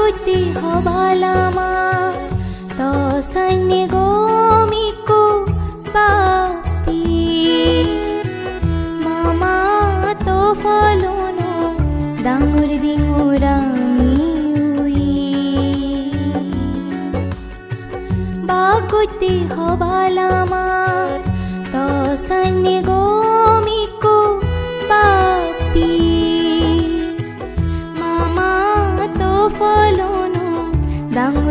Baguti hobalama To sanye gomiku papi Mama to falono Dangur dingurami ui Baguti hobalama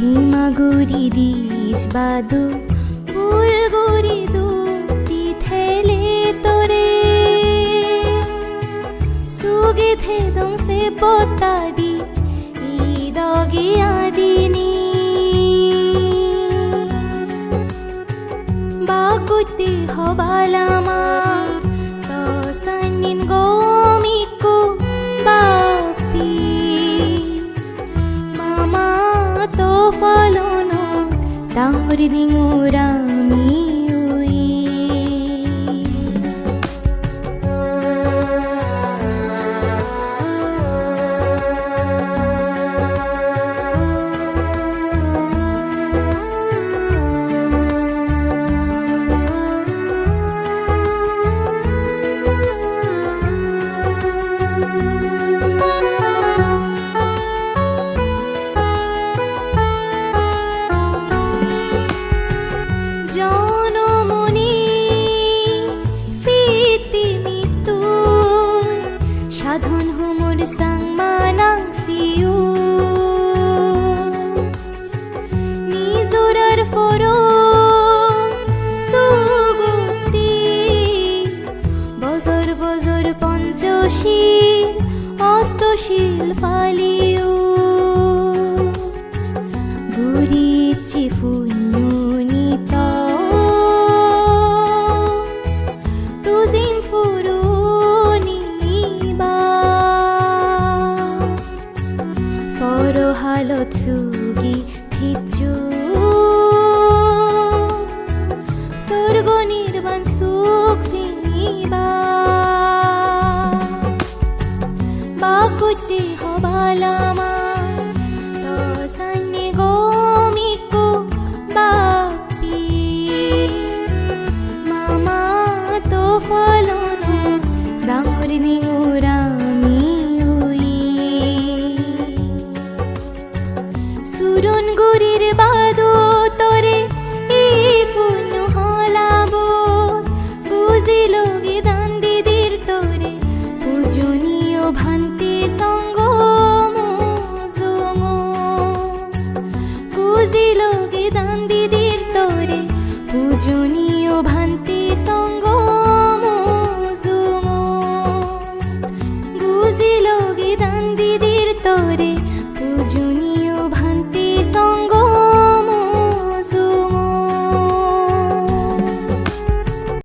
হিমাগুড়ি দিজ বাদু বুলগুড়ি দুটি থেলে তোরে। সুগে থে দং সে পোতা দিজ ইদগি আদিনি। বাকুতি হবালামা তো সানিন গোমিকু ஒரு தினூரா সাধন হুমুর সাং মানাং ফিউ নিজুরার ফরো সুগুতি বজর বজর পঞ্চশীল অস্তশীল ফালিউ গুরিচি पालो छुगी রজনী